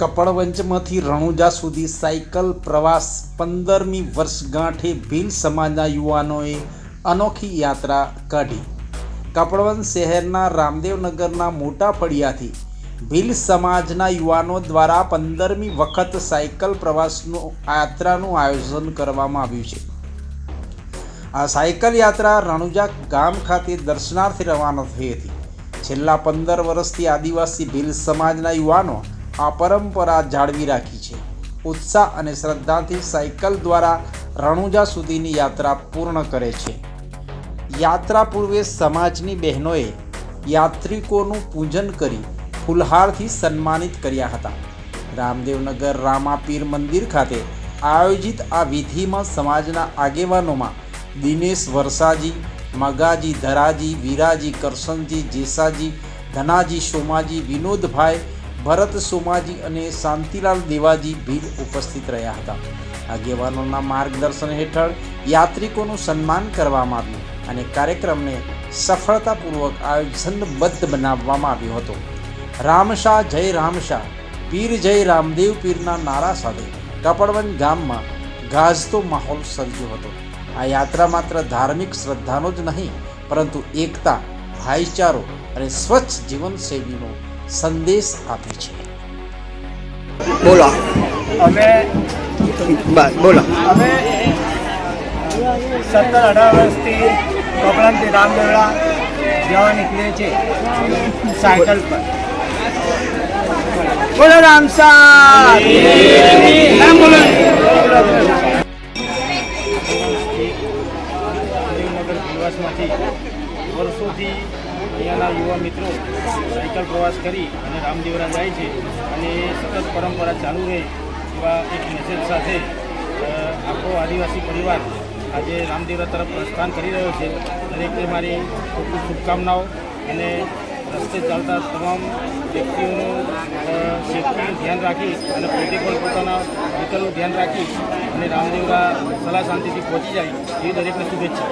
કપડવંજમાંથી રણુજા સુધી સાયકલ પ્રવાસ પંદરમી વર્ષગાંઠે ભીલ સમાજના યુવાનોએ અનોખી યાત્રા કાઢી. કપડવંજ શહેરના રામદેવનગરના મોટા ફળિયાથી ભીલ સમાજના યુવાનો દ્વારા પંદરમી વખત સાયકલ પ્રવાસનું યાત્રાનું આયોજન કરવામાં આવ્યું છે. આ સાયકલ યાત્રા રણુજા ગામ ખાતે દર્શનાર્થે રવાના થઈ હતી. છેલ્લા પંદર વર્ષથી આદિવાસી ભીલ સમાજના યુવાનો આ પરંપરા જાળવી રાખી છે. ઉત્સાહ અને શ્રદ્ધાથી સાયકલ દ્વારા રણુજા સુધીની યાત્રા પૂર્ણ કરે છે. યાત્રા પૂર્વે સમાજની બહેનોએ યાત્રિકોનું પૂજન કરી ફુલહારથી સન્માનિત કર્યા હતા. રામદેવનગર રામાપીર મંદિર ખાતે આયોજિત આ વિધિમાં સમાજના આગેવાનોમાં દિનેશ વરસાજી, મગાજી ધરાજી, વીરાજી કરશનજી જેસાજી, ધનાજી, સોમાજી, વિનોદભાઈ ભરત, સોમાજી અને શાંતિલાલ દેવાજી ભીલ ઉપસ્થિત રહ્યા હતા. આગેવાનોના માર્ગદર્શન હેઠળ યાત્રિકોનું સન્માન કરવામાં આવ્યું અને કાર્યક્રમને સફળતાપૂર્વક આયોજનબદ્ધ બનાવવામાં આવ્યો હતો. રામશાહ જય રામશાહ પીર જય રામદેવ પીરના નારા સાથે કપડવન ગામમાં ગાજતો માહોલ સર્જ્યો હતો. આ યાત્રા માત્ર ધાર્મિક શ્રદ્ધાનો જ નહીં, પરંતુ એકતા, ભાઈચારો અને સ્વચ્છ જીવનશૈલીનો સંદેશ આપે છે. બોલો. અમે બસ બોલો. અમે સત્તર અઢાર વર્ષથી કપડાંથી રામદેવડા જવા નીકળીએ છીએ. સાયકલ પર. બોલો રામસા નામ બોલો. પ્રવાસમાંથી વર્ષોથી અહીંયાના યુવા મિત્રો સાયકલ પ્રવાસ કરી અને રામદેવરા જાય છે અને સતત પરંપરા ચાલુ રહે એવા એક મેસેજ સાથે આખો આદિવાસી પરિવાર આજે રામદેવરા તરફ પ્રસ્થાન કરી રહ્યો છે. દરેકને મારી ખૂબ શુભકામનાઓ અને રસ્તે ચાલતા તમામ વ્યક્તિઓનું અ, ધ્યાન રાખી અને પોતે પણ પોતાના વ્હીકલનું ધ્યાન રાખી અને રામદેવરા સલાહ શાંતિથી પહોંચી જાય એવી દરેકને શુભેચ્છા.